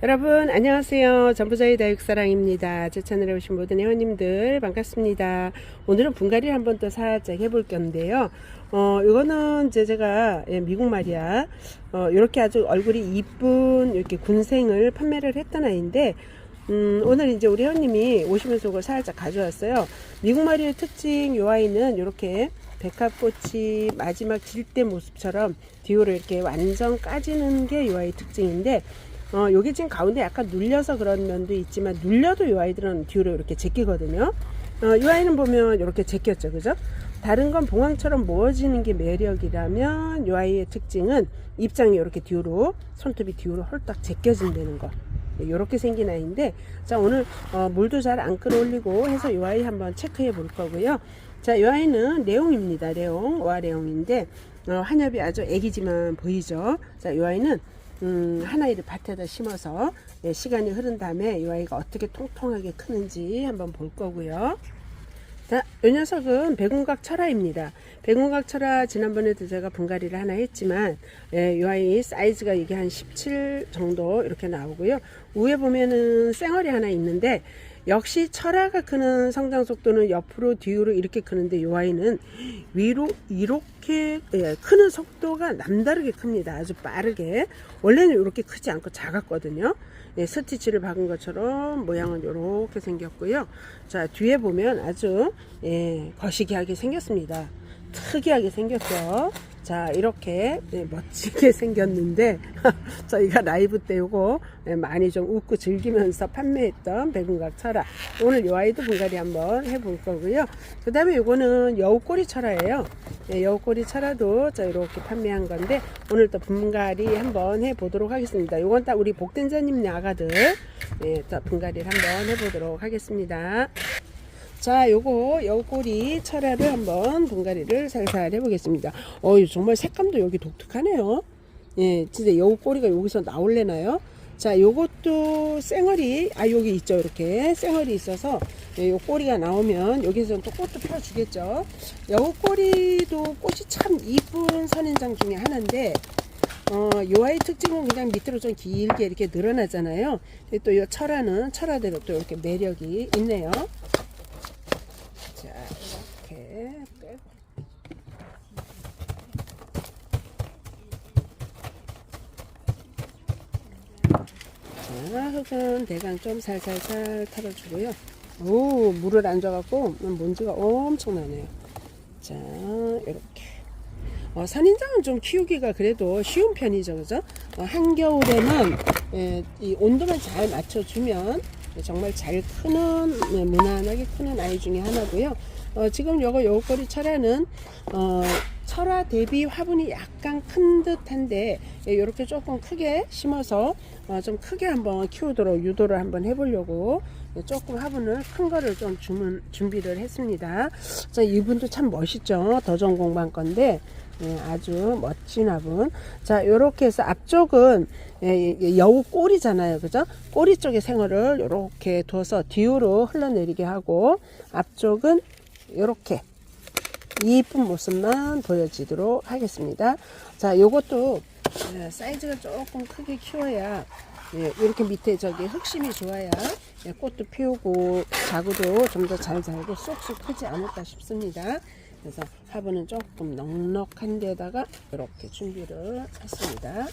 여러분 안녕하세요. 전부자의 다육사랑입니다. 제 채널에 오신 모든 회원님들 반갑습니다. 오늘은 분갈이를 한번 또 살짝 해볼 건데요. 어 이거는 이제 제가 예, 미국 말이야. 어 이렇게 아주 얼굴이 이쁜 이렇게 군생을 판매를 했던 아이인데 음, 오늘 이제 우리 회원님이 오시면서 그걸 살짝 가져왔어요. 미국 마리의 특징 요 아이는 이렇게 백합꽃이 마지막 질 때 모습처럼 뒤로 이렇게 완전 까지는 게 요 아이 특징인데 어, 여기 지금 가운데 약간 눌려서 그런 면도 있지만 눌려도 이 아이들은 뒤로 이렇게 제끼거든요. 어, 이 아이는 보면 이렇게 제꼈죠, 그죠? 다른 건 봉황처럼 모아지는 게 매력이라면 이 아이의 특징은 입장이 이렇게 뒤로 손톱이 뒤로 홀딱 제껴진다는 거. 이렇게 생긴 아이인데 자 오늘 어, 물도 잘 안 끌어올리고 해서 이 아이 한번 체크해 볼 거고요. 자, 이 아이는 레옹입니다. 레옹, 와 레옹인데 어, 한엽이 아주 애기지만 보이죠. 자, 이 아이는 음, 하나 이를 밭에다 심어서 예, 시간이 흐른 다음에 이 아이가 어떻게 통통하게 크는지 한번 볼 거고요. 자, 이 녀석은 백운각 철화입니다. 백운각 철화 지난번에도 제가 분갈이를 하나 했지만 예, 이 아이 사이즈가 이게 한 17 정도 이렇게 나오고요. 위에 보면은 쌩얼이 하나 있는데 역시 철화가 크는 성장 속도는 옆으로 뒤로 이렇게 크는데 이 아이는 위로 이렇게 예, 크는 속도가 남다르게 큽니다. 아주 빠르게 원래는 이렇게 크지 않고 작았거든요. 예, 스티치를 박은 것처럼 모양은 이렇게 생겼고요. 자 뒤에 보면 아주 예, 거시기하게 생겼습니다. 특이하게 생겼죠. 자 이렇게 네, 멋지게 생겼는데 저희가 라이브 때 요거 네, 많이 좀 웃고 즐기면서 판매했던 백운각 철화 오늘 요 아이도 분갈이 한번 해볼 거고요. 그 다음에 요거는 여우꼬리 철화예요. 네, 여우꼬리 철화도 자 이렇게 판매한 건데 오늘 또 분갈이 한번 해보도록 하겠습니다. 요건 딱 우리 복된자님 야가들 네, 자 분갈이를 한번 해보도록 하겠습니다 자, 요거 여우꼬리 철화를 한번 분갈이를 살살 해보겠습니다. 어, 정말 색감도 여기 독특하네요. 예, 진짜 여우꼬리가 여기서 나올래나요? 자, 요것도 쌩얼이 아 여기 있죠, 이렇게 쌩얼이 있어서 예, 요 꼬리가 나오면 여기서 또 꽃도 펴 주겠죠. 여우 꼬리도 꽃이 참 이쁜 선인장 중에 하나인데. 어, 요 아이 특징은 그냥 밑으로 좀 길게 이렇게 늘어나잖아요. 또 요 철화는 철화대로 또 이렇게 매력이 있네요. 자, 이렇게 빼고. 자, 흙은 대강 좀 살살살 털어주고요. 오, 물을 안 줘갖고 먼지가 엄청 나네요. 자, 이렇게. 어, 산인장은 좀 키우기가 그래도 쉬운 편이죠, 그죠? 어, 한겨울에는 예, 이 온도만 잘 맞춰주면 정말 잘 크는 네, 무난하게 크는 아이 중에 하나고요. 어, 지금 요거 요거리 철화는 어, 철화 대비 화분이 약간 큰 듯한데 이렇게 조금 크게 심어서 어, 좀 크게 한번 키우도록 유도를 한번 해보려고 조금 화분을 큰 거를 좀 주문, 준비를 했습니다. 자, 이분도 참 멋있죠. 더전공방 건데 예, 아주 멋진 화분. 자, 요렇게 해서 앞쪽은 예, 여우 꼬리잖아요. 그죠? 꼬리 쪽에 생얼을 요렇게 둬서 뒤로 흘러내리게 하고 앞쪽은 요렇게 이쁜 모습만 보여지도록 하겠습니다. 자, 요것도 예, 사이즈가 조금 크게 키워야 예, 이렇게 밑에 저기 흑심이 좋아야 예, 꽃도 피우고 자구도 좀 더 잘 자고 쏙쏙 크지 않을까 싶습니다. 그래서 화분은 조금 넉넉한 데다가 이렇게 준비를 했습니다.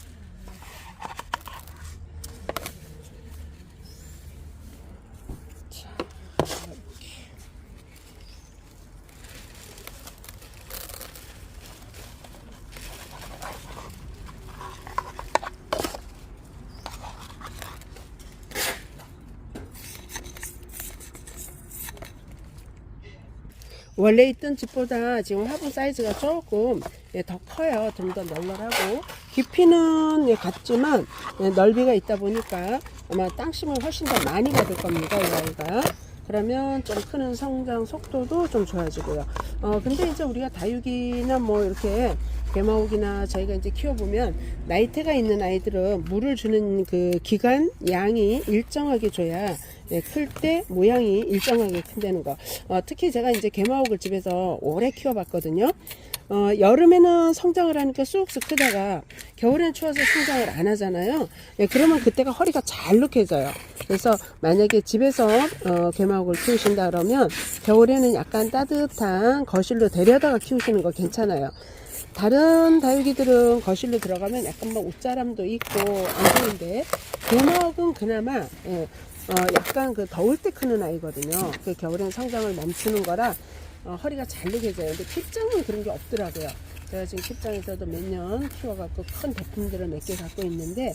원래 있던 집보다 지금 화분 사이즈가 조금 예, 더 커요. 좀 더 널널하고 깊이는 예, 같지만 예, 넓이가 있다 보니까 아마 땅심을 훨씬 더 많이 받을 겁니다. 이 아이가. 그러면 좀 크는 성장 속도도 좀 좋아지고요. 어, 근데 이제 우리가 다육이나 뭐 이렇게 개마옥이나 저희가 이제 키워보면 나이테가 있는 아이들은 물을 주는 그 기간 양이 일정하게 줘야 예, 클때 모양이 일정하게 큰다는 거. 어, 특히 제가 이제 개마옥을 집에서 오래 키워봤거든요. 어, 여름에는 성장을 하니까 쑥쑥 크다가 겨울엔 추워서 성장을 안 하잖아요. 예, 그러면 그때가 허리가 잘룩해져요. 그래서 만약에 집에서 어, 개마옥을 키우신다 그러면 겨울에는 약간 따뜻한 거실로 데려다가 키우시는 거 괜찮아요. 다른 다육이들은 거실로 들어가면 약간 뭐 옷자람도 있고 안 좋은데 개마옥은 그나마 예, 어, 약간 그 더울 때 크는 아이거든요. 그 겨울엔 성장을 멈추는 거라 어, 허리가 잘리게져요. 근데 킵장은 그런 게 없더라고요. 제가 지금 킵장에서도 몇 년 키워갖고 큰 대품들을 몇 개 갖고 있는데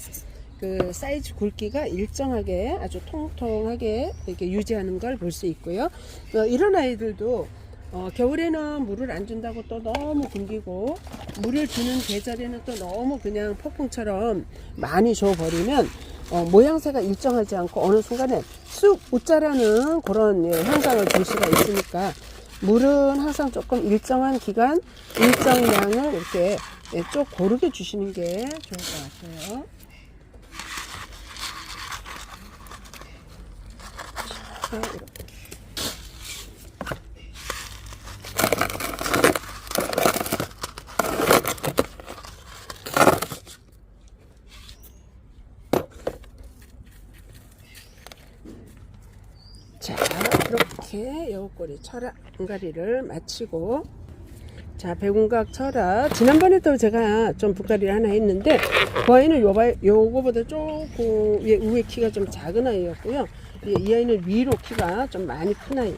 그 사이즈 굵기가 일정하게 아주 통통하게 이렇게 유지하는 걸 볼 수 있고요. 어, 이런 아이들도 어, 겨울에는 물을 안 준다고 또 너무 굶기고 물을 주는 계절에는 또 너무 그냥 폭풍처럼 많이 줘버리면 어, 모양새가 일정하지 않고 어느 순간에 쑥 웃자라는 그런 예, 현상을 볼 수가 있으니까 물은 항상 조금 일정한 기간 일정 양을 이렇게 예, 쭉 고르게 주시는 게 좋을 것 같아요. 자, 이렇게. 자, 여우꼬리 철학 분갈이를 마치고 자, 백운각 철학 지난번에도 제가 좀 분갈이를 하나 했는데 그 아이는 요거보다 조금 위- 위에 키가 좀 작은 아이였고요. 이, 이 아이는 위로 키가 좀 많이 큰 아이.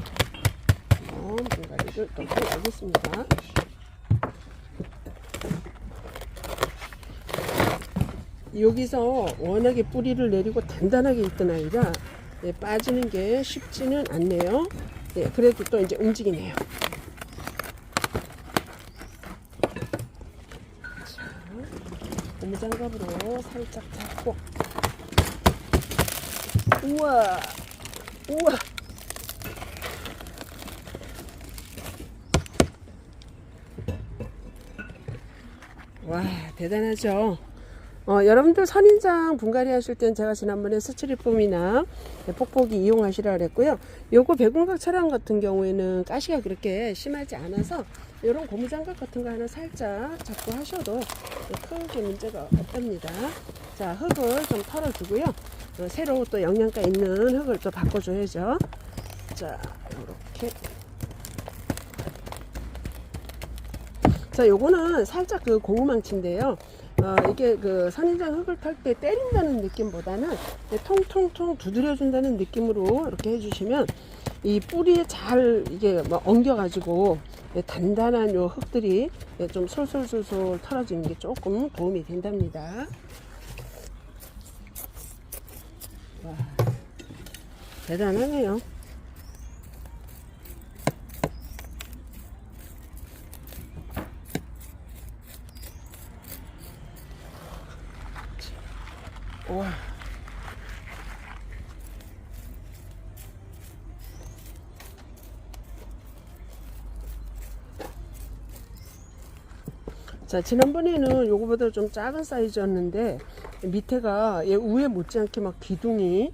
어, 분갈이를 또 해야겠습니다. 여기서 워낙에 뿌리를 내리고 단단하게 있던 아이라 예, 빠지는 게 쉽지는 않네요. 예, 그래도 또 이제 움직이네요. 자, 고무장갑으로 살짝 잡고. 우와, 우와. 와, 대단하죠? 어, 여러분들 선인장 분갈이 하실 땐 제가 지난번에 스트리폼이나 폭포기 이용하시라 그랬고요. 요거 배군각 철학 같은 경우에는 가시가 그렇게 심하지 않아서 이런 고무장갑 같은 거 하나 살짝 잡고 하셔도 크게 문제가 없답니다. 자, 흙을 좀 털어주고요. 어, 새로 또 영양가 있는 흙을 또 바꿔줘야죠. 자, 이렇게. 자, 요거는 살짝 그 고무망치인데요. 어, 이게 그 선인장 흙을 털 때 때린다는 느낌보다는 통통통 두드려준다는 느낌으로 이렇게 해주시면 이 뿌리에 잘 이게 뭐 엉겨가지고 단단한 요 흙들이 좀 솔솔솔솔 털어지는 게 조금 도움이 된답니다. 와, 대단하네요. 와. 자, 지난번에는 요거보다 좀 작은 사이즈였는데 밑에가 얘 위에 못지않게 막 기둥이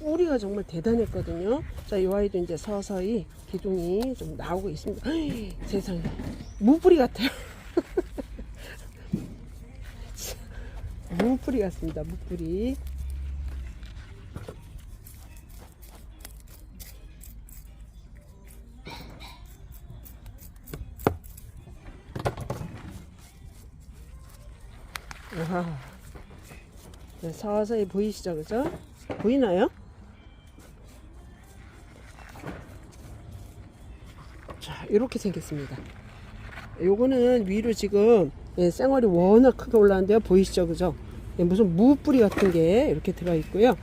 뿌리가 정말 대단했거든요. 자, 이 아이도 이제 서서히 기둥이 좀 나오고 있습니다. 헉, 세상에. 무뿌리 같아요. 무뿌리 같습니다. 무뿌리. 아하. 네, 서서히 보이시죠, 그죠? 보이나요? 자, 이렇게 생겼습니다. 요거는 위로 지금 예, 쌩얼이 워낙 크게 올라왔는데요. 보이시죠? 그죠? 예, 무슨 무 뿌리 같은 게 이렇게 들어 있고요.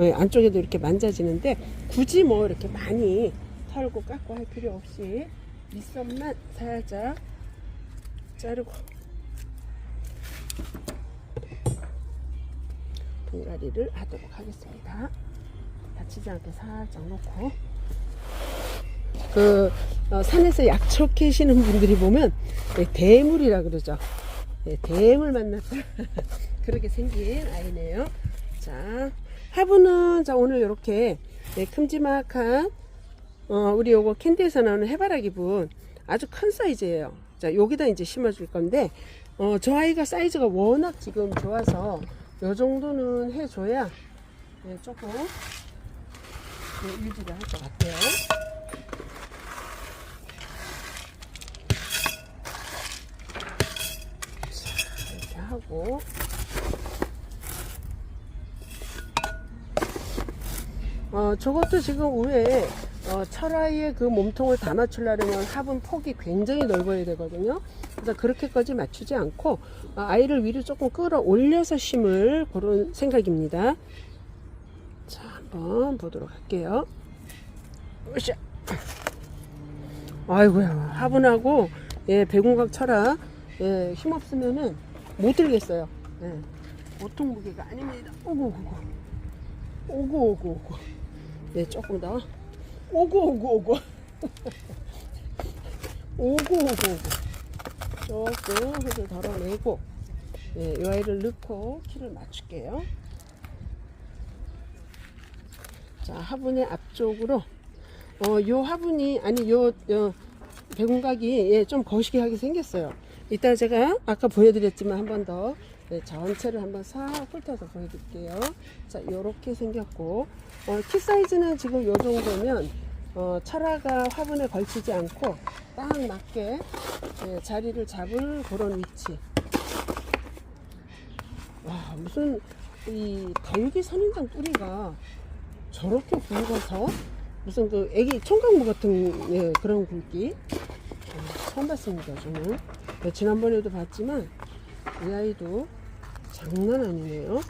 예, 안쪽에도 이렇게 만져지는데 굳이 뭐 이렇게 많이 털고 깎고 할 필요 없이 밑선만 살짝 자르고 분갈이를 하도록 하겠습니다. 다치지 않게 살짝 놓고 그 어, 산에서 약초 캐시는 분들이 보면 예, 대물이라 그러죠. 예, 대물 만났다. 그렇게 생긴 아이네요. 자, 화분은 자 오늘 이렇게 네, 큼지막한 어, 우리 요거 캔디에서 나오는 해바라기 분 아주 큰 사이즈예요. 자, 여기다 이제 심어줄 건데, 어, 저 아이가 사이즈가 워낙 지금 좋아서, 요 정도는 해줘야, 예, 조금, 예, 유지를 할 것 같아요. 자, 이렇게 하고, 어, 저것도 지금 위에 어, 철아이의 그 몸통을 다 맞추려면 화분 폭이 굉장히 넓어야 되거든요. 그래서 그렇게까지 맞추지 않고 어, 아이를 위로 조금 끌어올려서 심을 그런 생각입니다. 자, 한번 보도록 할게요. 으쌰. 아이고야, 화분하고 예, 배궁각 철아 예, 힘 없으면은 못 들겠어요. 예, 보통 무게가 아닙니다. 오고 오고 오고 오고. 네, 조금 더. 오고, 오고, 오고. 오고, 오고, 오고. 조금 흙을 덜어내고, 네, 이 아이를 넣고 키를 맞출게요. 자, 화분의 앞쪽으로, 어, 요 화분이, 아니, 요, 요, 배궁각이, 예, 좀 거시기 하게 생겼어요. 이따 제가 아까 보여드렸지만 한 번 더, 네, 전체를 한번 싹 훑어서 보여드릴게요. 자, 요렇게 생겼고, 어, 키 사이즈는 지금 요 정도면, 어, 철화가 화분에 걸치지 않고 딱 맞게 예, 자리를 잡을 그런 위치. 와, 무슨 이 다육이 선인장 뿌리가 저렇게 굵어서 무슨 그 애기 총각무 같은 예, 그런 굵기 어, 처음 봤습니다 저는 네, 지난번에도 봤지만 이 아이도 장난 아니네요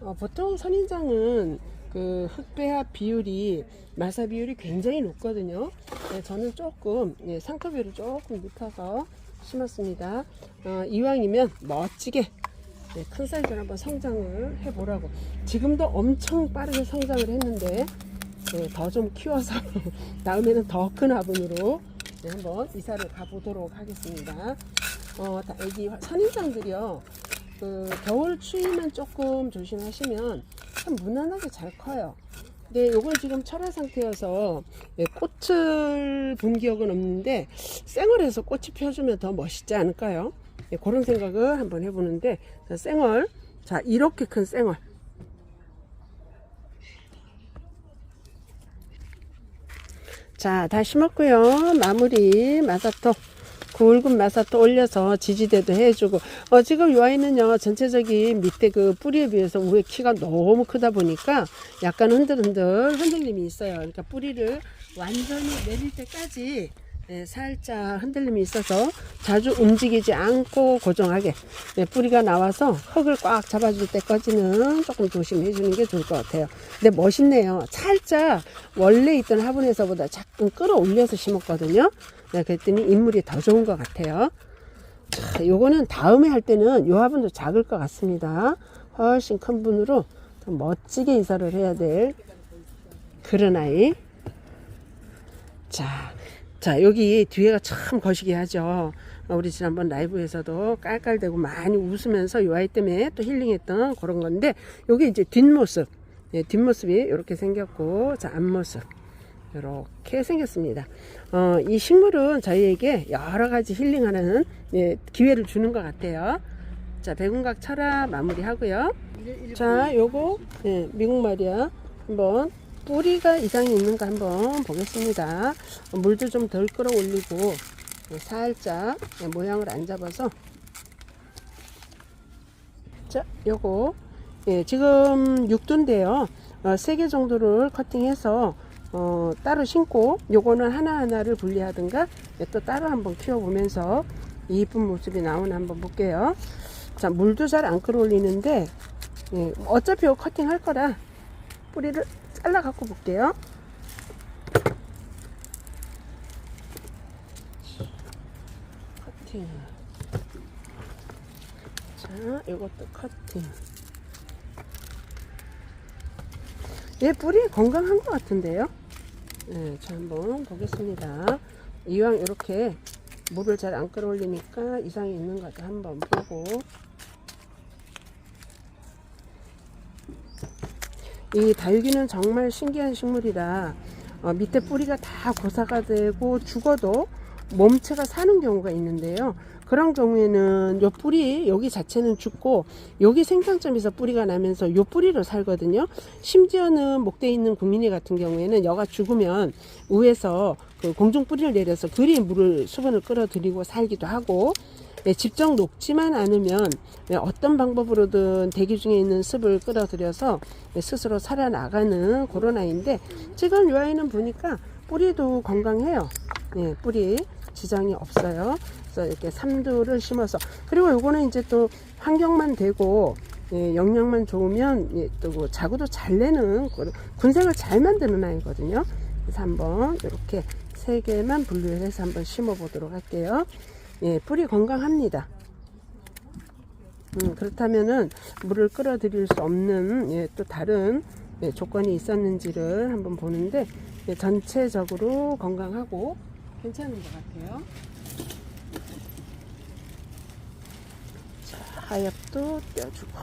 어, 보통 선인장은 그 흑배합 비율이 마사 비율이 굉장히 높거든요. 네, 저는 조금 예, 상토비를 조금 높여서 심었습니다. 어, 이왕이면 멋지게 네, 큰 사이즈로 한번 성장을 해보라고. 지금도 엄청 빠르게 성장을 했는데 네, 더좀 키워서 다음에는 더 큰 화분으로 네, 한번 이사를 가보도록 하겠습니다. 어, 다 애기 화- 선인장들이요. 그 겨울 추위만 조금 조심하시면 참 무난하게 잘 커요. 근데 요건 지금 철화 상태여서 예, 꽃을 본 기억은 없는데 생얼 해서 꽃이 펴주면 더 멋있지 않을까요? 예, 그런 생각을 한번 해보는데 자, 생얼 자 이렇게 큰 생얼 자, 다 심었고요. 마무리 마사토 굵은 마사토 올려서 지지대도 해주고 어, 지금 이 아이는요 전체적인 밑에 그 뿌리에 비해서 위에 키가 너무 크다 보니까 약간 흔들흔들 흔들림이 있어요. 그러니까 뿌리를 완전히 내릴 때까지 예, 살짝 흔들림이 있어서 자주 움직이지 않고 고정하게 예, 뿌리가 나와서 흙을 꽉 잡아줄 때까지는 조금 조심해 주는 게 좋을 것 같아요. 근데 멋있네요. 살짝 원래 있던 화분에서보다 조금 끌어올려서 심었거든요. 네, 그랬더니 인물이 더 좋은 것 같아요. 자, 요거는 다음에 할 때는 요 화분도 작을 것 같습니다. 훨씬 큰 분으로 더 멋지게 이사를 해야 될 그런 아이. 자, 자, 여기 뒤에가 참 거시기 하죠. 어, 우리 지난번 라이브에서도 깔깔대고 많이 웃으면서 요 아이 때문에 또 힐링했던 그런 건데, 여기 이제 뒷모습. 예, 뒷모습이 이렇게 생겼고, 자, 앞모습. 이렇게 생겼습니다. 어, 이 식물은 저희에게 여러 가지 힐링하는 예, 기회를 주는 것 같아요. 자, 백운각 철화 마무리 하고요. 자, 요거 예, 미국 말이야. 한번 뿌리가 이상이 있는가 한번 보겠습니다. 어, 물도 좀 덜 끌어올리고 예, 살짝 예, 모양을 안 잡아서 자, 요거 예, 지금 6두인데요. 어, 3개 정도를 커팅해서 어, 따로 심고 요거는 하나하나를 분리하든가 예, 또 따로 한번 키워보면서 이쁜 모습이 나오나 한번 볼게요. 자, 물도 잘 안 끌어올리는데 예, 어차피 요 커팅 할 거라 뿌리를 잘라 갖고 볼게요. 커팅. 자, 이것도 커팅. 얘 뿌리 건강한 것 같은데요? 네, 자, 한번 보겠습니다. 이왕 이렇게 물을 잘 안 끌어올리니까 이상이 있는 것도 한번 보고. 이 다육이는 정말 신기한 식물이라 어, 밑에 뿌리가 다 고사가 되고 죽어도 몸체가 사는 경우가 있는데요. 그런 경우에는 요 뿌리 여기 자체는 죽고 여기 생장점에서 뿌리가 나면서 요 뿌리로 살거든요. 심지어는 목대에 있는 국민이 같은 경우에는 여가 죽으면 위에서 그 공중 뿌리를 내려서 그리 물을 수분을 끌어들이고 살기도 하고 예, 직접 녹지만 않으면 예, 어떤 방법으로든 대기 중에 있는 습을 끌어들여서 예, 스스로 살아나가는 그런 아이인데 지금 이 아이는 보니까 뿌리도 건강해요. 예, 뿌리 지장이 없어요. 그래서 이렇게 삼두를 심어서 그리고 요거는 이제 또 환경만 되고 예, 영양만 좋으면 예, 또뭐 자구도 잘 내는 군생을 잘 만드는 아이거든요. 그래서 한번 이렇게 세 개만 분류를 해서 한번 심어 보도록 할게요. 예, 뿌리 건강합니다. 음, 그렇다면은 물을 끌어들일 수 없는 예, 또 다른 예, 조건이 있었는지를 한번 보는데 예, 전체적으로 건강하고 괜찮은 것 같아요. 자, 하엽도 떼어주고.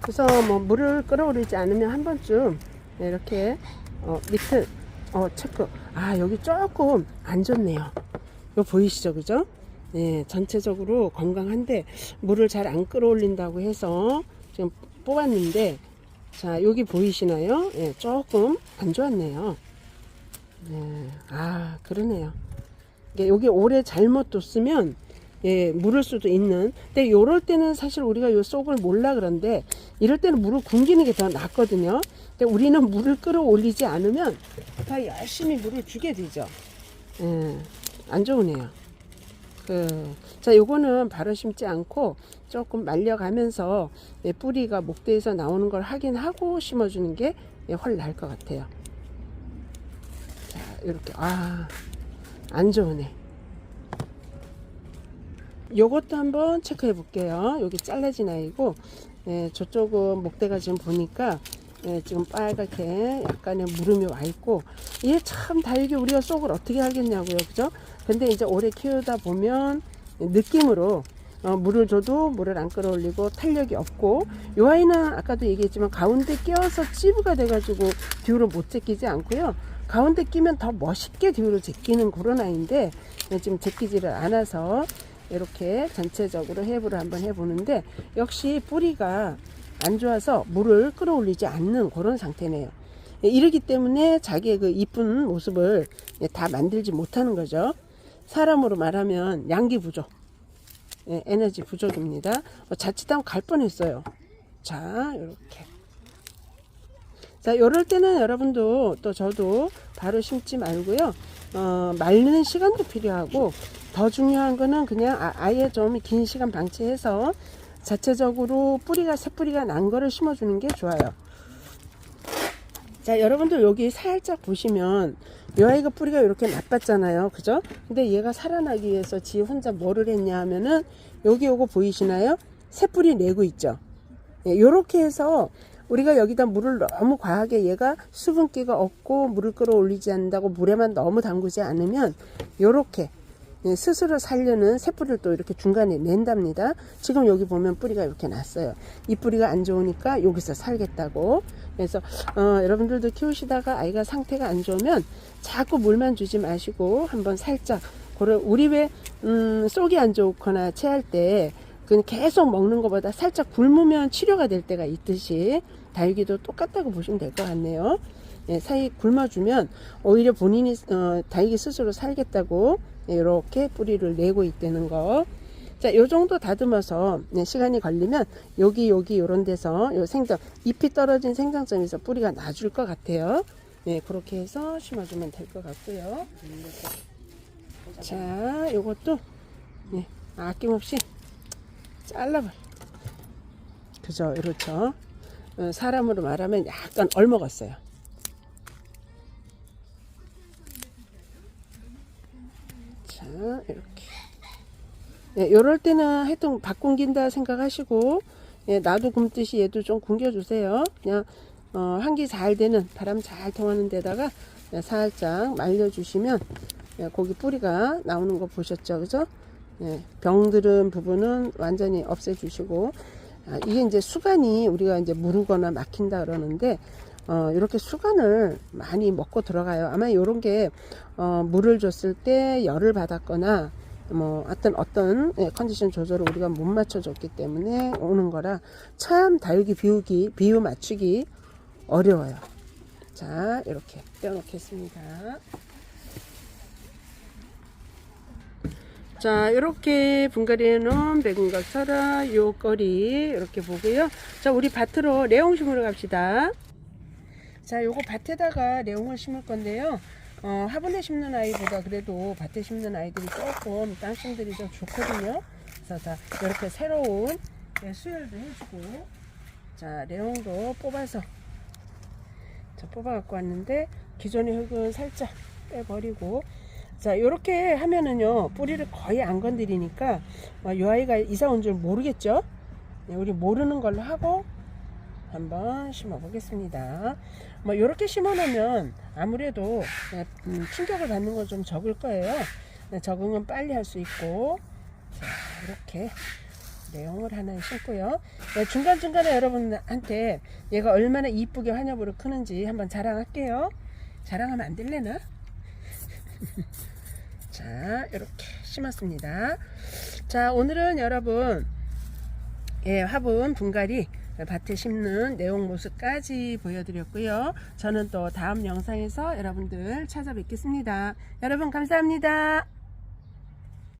그래서 뭐 물을 끌어올리지 않으면 한 번쯤 이렇게 어, 밑을 어, 체크. 아 여기 조금 안 좋네요. 이거 보이시죠, 그죠? 네, 전체적으로 건강한데 물을 잘 안 끌어올린다고 해서 지금 뽑았는데 자 여기 보이시나요? 예, 조금 안 좋았네요. 네, 아 그러네요. 이게 여기 오래 잘못 뒀으면 예, 물을 수도 있는. 근데 요럴 때는 사실 우리가 요 속을 몰라 그런데 이럴 때는 물을 굶기는 게 더 낫거든요. 근데 우리는 물을 끌어올리지 않으면 다 열심히 물을 주게 되죠. 예, 안 좋으네요. 그, 자, 요거는 바로 심지 않고 조금 말려가면서 예, 뿌리가 목대에서 나오는 걸 확인하고 심어주는 게 예, 훨 나을 것 같아요. 자, 이렇게, 아, 안 좋으네. 요것도 한번 체크해 볼게요. 여기 잘라진 아이고, 예, 저쪽은 목대가 지금 보니까 예, 지금 빨갛게 약간의 무름이 와 있고, 이게 참 다육이 우리가 속을 어떻게 알겠냐고요. 그죠? 근데 이제 오래 키우다 보면 느낌으로 어, 물을 줘도 물을 안 끌어올리고 탄력이 없고 요 아이는 아까도 얘기했지만 가운데 끼어서 찌부가 돼가지고 뒤로 못 제끼지 않고요. 가운데 끼면 더 멋있게 뒤로 제끼는 그런 아이인데 예, 지금 제끼지를 않아서 이렇게 전체적으로 해부를 한번 해보는데 역시 뿌리가 안 좋아서 물을 끌어올리지 않는 그런 상태네요. 예, 이러기 때문에 자기의 그 이쁜 모습을 예, 다 만들지 못하는 거죠. 사람으로 말하면 양기 부족, 예, 에너지 부족입니다. 어, 자칫하면 갈 뻔했어요. 자, 이렇게. 자, 요럴 때는 여러분도 또 저도 바로 심지 말고요. 어, 말리는 시간도 필요하고 더 중요한 거는 그냥 아, 예좀 긴 시간 방치해서 자체적으로 뿌리가 새 뿌리가 난 거를 심어주는 게 좋아요. 자, 여러분들 여기 살짝 보시면 이 아이가 뿌리가 이렇게 나빴잖아요. 그죠? 근데 얘가 살아나기 위해서 지 혼자 뭐를 했냐 하면은 여기 요거 보이시나요? 새 뿌리 내고 있죠. 예, 요렇게 해서 우리가 여기다 물을 너무 과하게 얘가 수분기가 없고 물을 끌어올리지 않는다고 물에만 너무 담그지 않으면 요렇게 예, 스스로 살려는 새뿌리를 또 이렇게 중간에 낸답니다. 지금 여기 보면 뿌리가 이렇게 났어요. 이 뿌리가 안 좋으니까 여기서 살겠다고. 그래서 어, 여러분들도 키우시다가 아이가 상태가 안 좋으면 자꾸 물만 주지 마시고 한번 살짝 고래 우리 왜 음, 속이 안 좋거나 체할 때 그냥 계속 먹는 것보다 살짝 굶으면 치료가 될 때가 있듯이 다육이도 똑같다고 보시면 될 것 같네요. 예, 사이 굶어주면 오히려 본인이 어, 다육이 스스로 살겠다고 이렇게 뿌리를 내고 있다는 거. 자, 요 정도 다듬어서 네, 시간이 걸리면 여기 여기 요런 데서 요 생장 잎이 떨어진 생장점에서 뿌리가 나줄 것 같아요. 네, 그렇게 해서 심어주면 될 것 같고요. 자, 요것도 네, 아낌없이 잘라버. 그죠, 이렇죠. 어, 사람으로 말하면 약간 얼먹었어요. 이렇게. 예, 요럴 때는 하여튼 바꾼긴다 생각하시고, 예, 나도 굶듯이 얘도 좀 굶겨주세요. 그냥, 어, 한기 잘 되는, 바람 잘 통하는 데다가 예, 살짝 말려주시면, 예, 고기 뿌리가 나오는 거 보셨죠? 그죠? 예, 병들은 부분은 완전히 없애주시고 아, 이게 이제 수간이 우리가 이제 무르거나 막힌다 그러는데 어, 이렇게 수간을 많이 먹고 들어가요. 아마 이런 게 어, 물을 줬을 때 열을 받았거나 뭐 어떤 어떤 예, 컨디션 조절을 우리가 못 맞춰줬기 때문에 오는 거라 참 다육이 비우기 비유 맞추기 어려워요. 자 이렇게 떼어놓겠습니다. 자, 이렇게 분갈이해 놓은 백운각처럼 요 거리 이렇게 보고요. 자, 우리 밭으로 레옹 심으러 갑시다. 자, 요거 밭에다가 레옹을 심을 건데요. 어, 화분에 심는 아이보다 그래도 밭에 심는 아이들이 조금 땅심들이 좀 좋거든요. 그래서 자, 이렇게 새로운 네, 수혈도 해주고, 자, 레옹도 뽑아서, 자, 뽑아 갖고 왔는데, 기존의 흙은 살짝 빼버리고, 자, 이렇게 하면은요, 뿌리를 거의 안 건드리니까, 어, 이 아이가 이사 온 줄 모르겠죠? 네, 우리 모르는 걸로 하고, 한번 심어 보겠습니다. 뭐, 이렇게 심어 놓으면 아무래도 네, 음, 충격을 받는 건좀 적을 거예요. 네, 적응은 빨리 할 수 있고, 자, 이렇게 내용을 하나 심고요. 네, 중간중간에 여러분한테 얘가 얼마나 이쁘게 환엽으로 크는지 한번 자랑할게요. 자랑하면 안 될래나? 자, 이렇게 심었습니다. 자, 오늘은 여러분, 예, 화분 분갈이 밭에 심는 내용 모습까지 보여드렸고요. 저는 또 다음 영상에서 여러분들 찾아뵙겠습니다. 여러분 감사합니다.